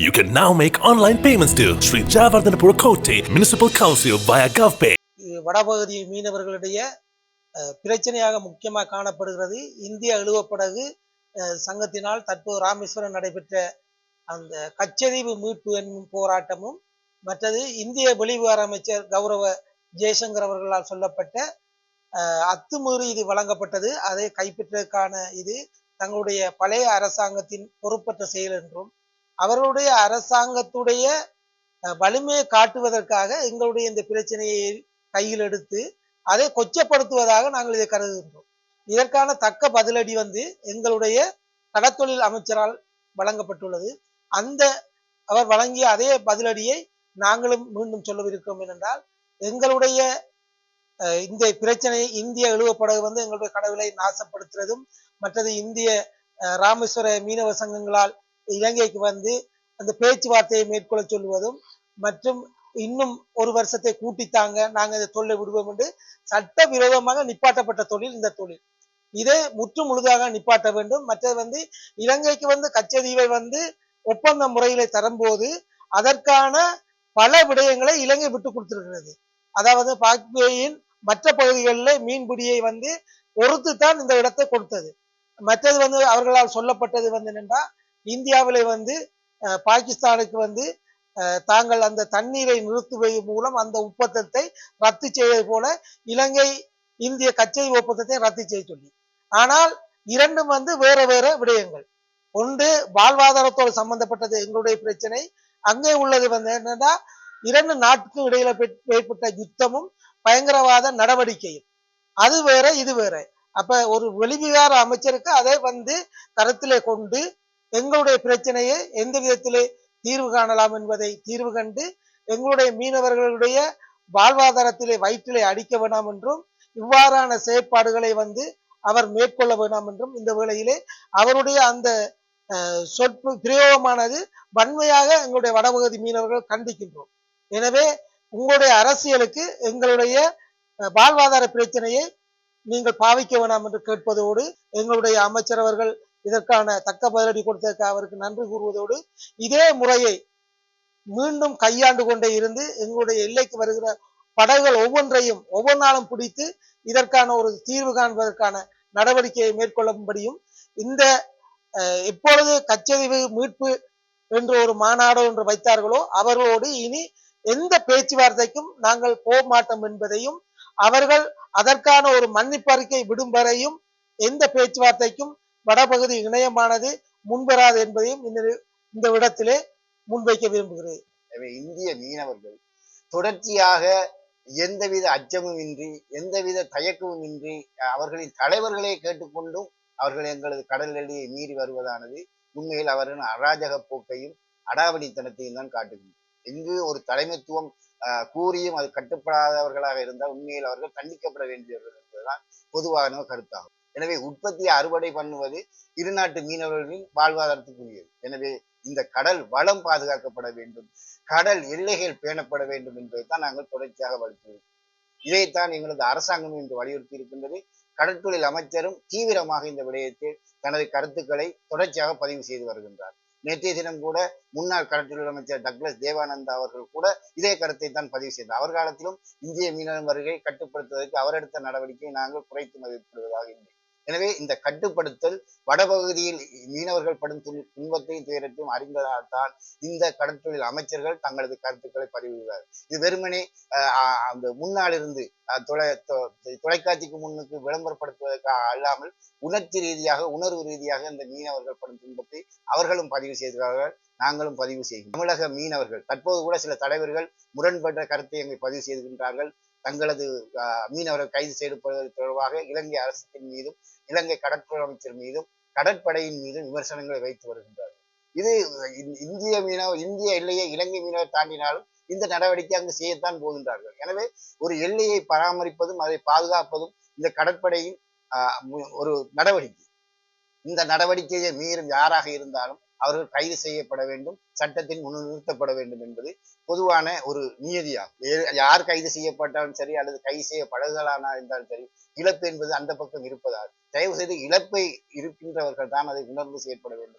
You can now make online payments to Sri Jayavardhanapura Kotte Municipal Council via GovPay. வடபகுதி மீனவர்களுடைய பிரச்சனையாக முக்கியமாக காணப்படுகிறது இந்திய அழுவப்படகு அஹ், சங்கத்தினால் தற்போது ராமேஸ்வரம் நடைபெற்ற அந்த கச்சதீவு மீட்பு என்னும் போராட்டமும் மற்றது இந்திய வெளிவிவகார அமைச்சர் கௌரவ ஜெய்சங்கர் அவர்களால் சொல்லப்பட்ட அத்துமீறி இது வழங்கப்பட்டது அதை கைப்பற்றதற்கான இது தங்களுடைய பழைய அரசாங்கத்தின் பொறுப்பற்ற செயல் என்றும் அவர்களுடைய அரசாங்கத்துடைய வலிமையை காட்டுவதற்காக எங்களுடைய இந்த பிரச்சனையை கையில் எடுத்து அதை கொச்சப்படுத்துவதாக நாங்கள் இதை கருதுகின்றோம். இதற்கான தக்க பதிலடி வந்து எங்களுடைய கடத்தொழில் அமைச்சரால் வழங்கப்பட்டுள்ளது. அந்த அவர் வழங்கிய அதே பதிலடியை நாங்களும் மீண்டும் சொல்லவிருக்கிறோம் என்றால் எங்களுடைய அஹ், இந்த பிரச்சனை இந்திய எழுவப்படகு வந்து எங்களுடைய கடவுளை நாசப்படுத்துறதும் மற்றது இந்திய அஹ், ராமேஸ்வர மீனவ சங்கங்களால் இலங்கைக்கு வந்து அந்த பேச்சுவார்த்தையை மேற்கொள்ள சொல்லுவதும் மற்றும் இன்னும் ஒரு வருஷத்தை கூட்டித்தாங்க நாங்க இந்த தொழிலை விடுவோம் என்று சட்ட விரோதமாக நிப்பாட்டப்பட்ட தொழில் இந்த தொழில். இதை முற்று முழுதாக நிப்பாட்ட வேண்டும். மற்றது வந்து இலங்கைக்கு வந்து கச்சதீவை வந்து ஒப்பந்த முறையில தரும்போது அதற்கான பல விடயங்களை இலங்கை விட்டு கொடுத்திருக்கிறது. அதாவது பாக்பேயின் மற்ற பகுதிகளில் மீன்பிடியை வந்து பொறுத்து தான் இந்த இடத்தை கொடுத்தது. மற்றது வந்து அவர்களால் சொல்லப்பட்டது வந்து என்னன்னா இந்தியாவிலே வந்து அஹ், பாகிஸ்தானுக்கு வந்து அஹ், தாங்கள் அந்த தண்ணீரை நிறுத்துவது மூலம் அந்த ஒப்பந்தத்தை ரத்து செய்வது போல இலங்கை இந்திய கச்சை ஒப்பந்தத்தை ரத்து செய்ய சொல்லி. ஆனால் இரண்டும் வந்து வேற வேற விடயங்கள். ஒன்று வாழ்வாதாரத்தோடு சம்பந்தப்பட்டது எங்களுடைய பிரச்சனை. அங்கே உள்ளது வந்து என்னன்னா இரண்டு நாட்டுக்கும் இடையில ஏற்பட்ட யுத்தமும் பயங்கரவாத நடவடிக்கையும். அது வேற இது வேற. அப்ப ஒரு வெளிவிகார அமைச்சருக்கு அதை வந்து கருத்திலே கொண்டு எங்களுடைய பிரச்சனையை எந்த விதத்திலே தீர்வு காணலாம் என்பதை தீர்வு கண்டு எங்களுடைய மீனவர்களுடைய வாழ்வாதாரத்திலே வயிற்றிலே அடிக்க வேண்டாம் என்றும் இவ்வாறான செயற்பாடுகளை வந்து அவர் மேற்கொள்ள வேண்டாம் என்றும் இந்த வேளையிலே அவருடைய அந்த அஹ், பிரயோகமானது வன்மையாக எங்களுடைய வடபகுதி மீனவர்கள் கண்டிக்கின்றோம். எனவே உங்களுடைய அரசியலுக்கு எங்களுடைய வாழ்வாதார பிரச்சனையை நீங்கள் பாவிக்க வேண்டாம் என்று கேட்பதோடு எங்களுடைய அமைச்சரவர்கள் இதற்கான தக்க பதிலடி கொடுத்ததற்கு அவருக்கு நன்றி கூறுவதோடு இதே முறையை மீண்டும் கையாண்டு கொண்டே இருந்து எங்களுடைய எல்லைக்கு வருகிற படகுகள் ஒவ்வொன்றையும் ஒவ்வொரு நாளும் பிடித்து இதற்கான ஒரு தீர்வு காண்பதற்கான நடவடிக்கையை மேற்கொள்ளும்படியும் இந்த அஹ், எப்பொழுது கச்சரிவு மீட்பு என்று ஒரு மாநாடு என்று வைத்தார்களோ அவர்களோடு இனி எந்த பேச்சுவார்த்தைக்கும் நாங்கள் போக மாட்டோம் என்பதையும் அவர்கள் அதற்கான ஒரு மன்னிப்பறிக்கை விடும் வரையும் எந்த பேச்சுவார்த்தைக்கும் வடபகுதி இணையமானது முன்வராது என்பதையும் இந்த இந்த இடத்திலே முன்வைக்க விரும்புகிறேன். எனவே இந்திய மீனவர்கள் தொடர்ச்சியாக எந்தவித அச்சமும் இன்றி எந்தவித தயக்கமும் இன்றி அவர்களின் தலைவர்களே கேட்டுக்கொண்டும் அவர்கள் எங்களது கடல் எல்லையை மீறி வருவதானது உண்மையில் அவரின் அராஜக போக்கையும் அடாவடித்தனத்தையும் தான் காட்டுகிறது. எங்கு ஒரு தலைமைத்துவம் அஹ், கூறியும் அது கட்டுப்படாதவர்களாக இருந்தால் உண்மையில் அவர்கள் தண்டிக்கப்பட வேண்டியவர்கள் என்பதுதான் பொதுவான கருத்தாகும். எனவே உற்பத்தியை அறுவடை பண்ணுவது இருநாட்டு மீனவர்களின் வாழ்வாதாரத்துக்குரியது. எனவே இந்த கடல் வளம் பாதுகாக்கப்பட வேண்டும். கடல் எல்லைகள் பேணப்பட வேண்டும் என்பதைத்தான் நாங்கள் தொடர்ச்சியாக வலியுறுத்துகிறோம். இதைத்தான் எங்களது அரசாங்கம் என்று வலியுறுத்தி இருக்கின்றது கடற்தொழில் அமைச்சரும் தீவிரமாக இந்த விடயத்தில் தனது கருத்துக்களை தொடர்ச்சியாக பதிவு செய்து வருகின்றார். நேற்றைய தினம் கூட முன்னாள் கடற்தொழில் அமைச்சர் டக்ளஸ் தேவானந்தா அவர்கள் கூட இதே கருத்தை தான் பதிவு செய்தார். அவர் காலத்திலும் இந்திய மீனவன் வருகை கட்டுப்படுத்துவதற்கு அவர் எடுத்த நடவடிக்கையை நாங்கள் குறைத்து மதிப்பிடுவதாக இல்லை. எனவே இந்த கட்டுப்படுத்தல் வடபகுதியில் மீனவர்கள் படும் துன்பத்தையும் துயரத்தையும் அறிந்ததால்தான் இந்த கடற்தொழில் அமைச்சர்கள் தங்களது கருத்துக்களை பதிவிடுவார். இது வெறுமனே அந்த முன்னால் இருந்து தொலை தொலைக்காட்சிக்கு முன்னுக்கு விளம்பரப்படுத்துவதற்காக அல்லாமல் உணர்ச்சி ரீதியாக உணர்வு ரீதியாக இந்த மீனவர்கள் படும் துன்பத்தை அவர்களும் பதிவு செய்திருக்கிறார்கள். நாங்களும் பதிவு செய்கிறோம் தமிழக மீனவர்கள் தற்போது கூட சில தலைவர்கள் முரண்பட்ட கருத்தை அங்கே பதிவு செய்துகின்றார்கள் தங்களது அஹ், மீனவர்கள் கைது செய்யப்படுவது தொடர்பாக இலங்கை அரசின் மீதும் இலங்கை கடற்படை அமைச்சர் மீதும் கடற்படையின் மீதும் விமர்சனங்களை வைத்து வருகின்றார்கள். இது இந்திய மீனவர் இந்திய எல்லையை இலங்கை மீனவர் தாண்டினாலும் இந்த நடவடிக்கை அங்கு செய்யத்தான் போகின்றார்கள். எனவே ஒரு எல்லையை பராமரிப்பதும் அதை பாதுகாப்பதும் இந்த கடற்படையின் ஆஹ், ஒரு நடவடிக்கை. இந்த நடவடிக்கையை மீறும் யாராக இருந்தாலும் அவர்கள் கைது செய்யப்பட வேண்டும் சட்டத்தின் முன் நிறுத்தப்பட வேண்டும் என்பது பொதுவான ஒரு நியதியாகும். யார் கைது செய்யப்பட்டாலும் சரி அல்லது கைது செய்யப்படுகளானா இருந்தாலும் சரி இழப்பு என்பது அந்த பக்கம் இருப்பதால் தயவு செய்து இழப்பை இருக்கின்றவர்கள் தான் அதை உணர்ந்து செயற்பட வேண்டும்.